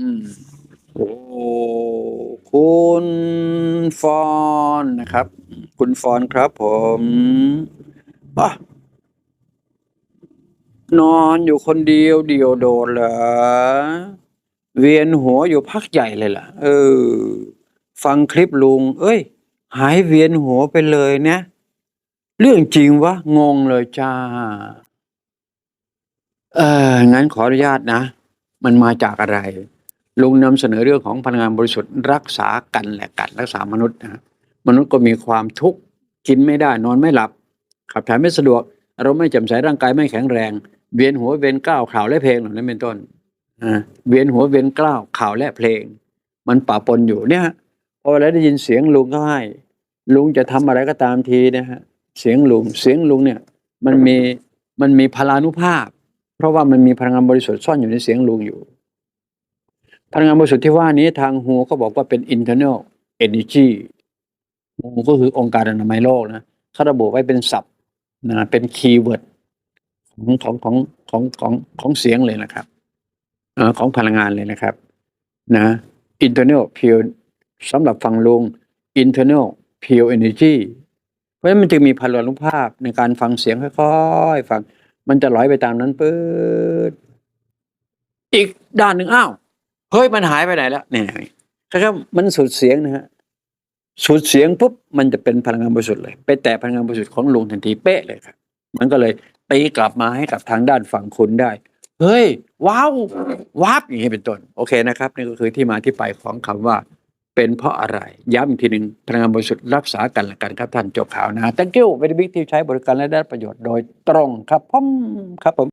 อืมโอ้คุณฟอนนะครับ คุณฟอนครับผมอะนอนอยู่คนเดียวเดียวโดดเหรอเวียนหัวอยู่พักใหญ่เลยล่ะ เออ ฟังคลิปลุง เอ้ย หายเวียนหัวไปเลยนะ เรื่องจริงวะ งงเลยจ้า เอองั้นขออนุญาตนะ มันมาจากอะไร ลุงนำเสนอเรื่องของพลังงานบริสุทธิ์รักษากันและกันรักษามนุษย์นะฮะมนุษย์ก็มีความทุกข์กินไม่ได้นอนไม่หลับ ขับถ่ายไม่สะดวกอารมณ์ไม่จ่มใสร่างกายไม่แข็งแรง เวียนหัวเวียนกล้าวข่าวและเพลงเหล่านั้นเป็นต้นเวียนหัวเวียนกล้าวข่าวและเพลง มันปะปนอยู่เนี่ยพอเวลาได้ยินเสียงลุงเขาให้ ลุงจะทำอะไรก็ตามทีนะฮะเสียงลุงเสียงลุงเนี่ยมันมีมันมีพลานุภาพ เพราะว่ามันมีพลังงานบริสุทธิ์ซ่อนอยู่ในเสียงลุงอยู่ พลังงานบริสุทธิ์ที่ว่านี้ทางฮูเขาบอกว่าเป็น internal energy ฮูก็คือองค์การอนามัยโลกนะเขาระบุไว้เป็นศัพท์นะเป็นคีย์เวิร์ดของของของของของของเสียงเลยนะครับอของพลังงานเลยนะครับ นะ internal pure สำหรับฟังลุง internal pure energy เพราะฉะนั้นมันจึงมีพลานุภาพในการฟังเสียงค่อยๆฟัง มันจะลอยไปตามนั้นปื๊ดอีกด้านหนึ่งอ้าว เฮ้ยมันหายไปไหนแล้วเนี่ยครับมันสูดเสียงนะฮะสูดเสียงปุ๊บมันจะเป็นพลังงานบริสุทธิ์เลย ไปแตะพลังงานบริสุทธิ์ของลุงทันทีเป๊ะเลยครับ มันก็เลยตีกลับมาให้กับทางด้านฝั่งคุณได้ เฮ้ย ว้าววับอย่างนี้เป็นต้นโอเคนะครับนี่ก็คือที่มาที่ไปของคำว่า เป็นเพราะอะไร ย้ำอีกทีหนึ่งพลังงานบริสุทธิ์รักษากันละกันครับท่านจบข่าวนะ thank you very big ที่ใช้บริการและได้ประโยชน์โดยตรงครับผมครับผม